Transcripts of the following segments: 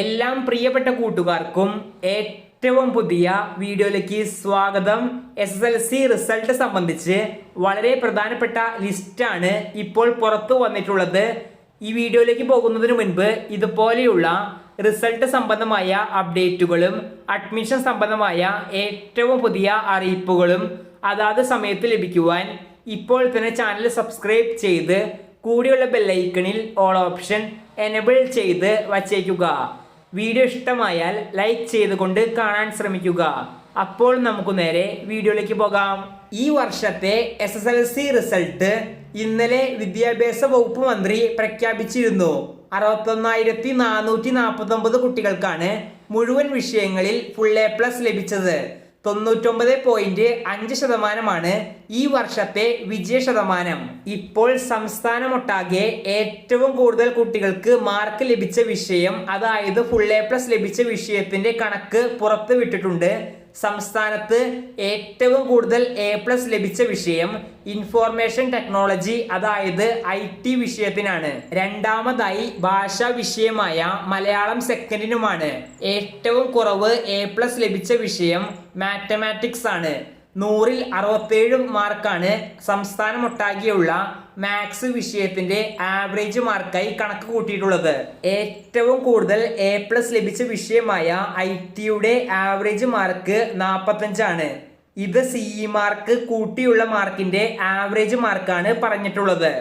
എല്ലാം പ്രിയപ്പെട്ട കൂട്ടുകാർക്കും ഏറ്റവും പുതിയ വീഡിയോയിലേക്ക് സ്വാഗതം. S S L C result സംബന്ധിച്ച് വളരെ പ്രധാനപ്പെട്ട ലിസ്റ്റാണ് ഇപ്പോൾ പുറത്തു വന്നിട്ടുള്ളത്. ഈ വീഡിയോയിലേക്ക് പോകുന്നതിന് മുൻപ് ഇതുപോലെയുള്ള റിസൾട്ട് സംബന്ധമായ അപ്ഡേറ്റുകളും അഡ്മിഷൻ സംബന്ധമായ ഏറ്റവും പുതിയ അറിയിപ്പുകളും അതാത് സമയത്ത് ലഭിക്കുവാൻ ഇപ്പോൾ തന്നെ ചാനൽ സബ്സ്ക്രൈബ് ചെയ്ത് കൂടിയുള്ള ബെല്ലൈക്കണിൽ ഓൾ ഓപ്ഷൻ എനബിൾ ചെയ്ത് വച്ചേക്കുക. വീഡിയോ ഇഷ്ടമായാൽ ലൈക്ക് ചെയ്തുകൊണ്ട് കാണാൻ ശ്രമിക്കുക. അപ്പോൾ നമുക്ക് നേരെ വീഡിയോയിലേക്ക് പോകാം. ഈ വർഷത്തെ S S L C result ഇന്നലെ വിദ്യാഭ്യാസ വകുപ്പ് മന്ത്രി പ്രഖ്യാപിച്ചിരുന്നു. അറുപത്തൊന്നായിരത്തി നാനൂറ്റി നാൽപ്പത്തി ഒമ്പത് കുട്ടികൾക്കാണ് മുഴുവൻ വിഷയങ്ങളിൽ ഫുൾ എ പ്ലസ് ലഭിച്ചത്. തൊണ്ണൂറ്റൊമ്പത് പോയിന്റ് അഞ്ച് ശതമാനമാണ് ഈ വർഷത്തെ വിജയ ശതമാനം. ഇപ്പോൾ സംസ്ഥാനമൊട്ടാകെ ഏറ്റവും കൂടുതൽ കുട്ടികൾക്ക് മാർക്ക് ലഭിച്ച വിഷയം അതായത് ഫുൾ എ പ്ലസ് ലഭിച്ച വിഷയത്തിന്റെ കണക്ക് പുറത്തു വിട്ടിട്ടുണ്ട് സംസ്ഥാനത്ത് ഏറ്റവും കൂടുതൽ എ പ്ലസ് ലഭിച്ച വിഷയം ഇൻഫോർമേഷൻ ടെക്നോളജി അതായത് ഐ ടി വിഷയത്തിനാണ്. രണ്ടാമതായി ഭാഷാ വിഷയമായ മലയാളം സെക്കൻഡിനുമാണ് ഏറ്റവും കുറവ് എ പ്ലസ് ലഭിച്ച വിഷയം മാത്തമാറ്റിക്സ് ആണ്. നൂറിൽ അറുപത്തേഴ് മാർക്കാണ് സംസ്ഥാനമൊട്ടാകെയുള്ള മാത്സ് വിഷയത്തിന്റെ ആവറേജ് മാർക്കായി കണക്ക് കൂട്ടിയിട്ടുള്ളത്. ഏറ്റവും കൂടുതൽ എ പ്ലസ് ലഭിച്ച വിഷയമായ ഐ ടിയുടെ ആവറേജ് മാർക്ക് നാൽപ്പത്തഞ്ചാണ് ഇത് സി മാർക്ക് കൂട്ടിയുള്ള മാർക്കിന്റെ ആവറേജ് മാർക്കാണ് പറഞ്ഞിട്ടുള്ളത്.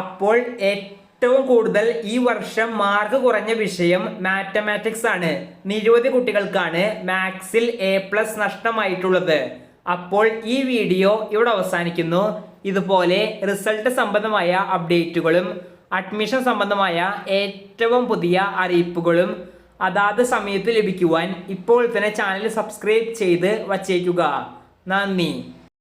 അപ്പോൾ ഏറ്റവും കൂടുതൽ ഈ വർഷം മാർക്ക് കുറഞ്ഞ വിഷയം മാത്തമാറ്റിക്സ് ആണ്. നിരവധി കുട്ടികൾക്കാണ് മാത്സിൽ എ പ്ലസ് നഷ്ടമായിട്ടുള്ളത്. അപ്പോൾ ഈ വീഡിയോ ഇവിടെ അവസാനിക്കുന്നു. ഇതുപോലെ റിസൾട്ട് സംബന്ധമായ അപ്ഡേറ്റുകളും അഡ്മിഷൻ സംബന്ധമായ ഏറ്റവും പുതിയ അറിയിപ്പുകളും അതാത് സമയത്ത് ലഭിക്കുവാൻ ഇപ്പോൾ തന്നെ ചാനൽ സബ്സ്ക്രൈബ് ചെയ്ത് വച്ചേക്കുക. നന്ദി.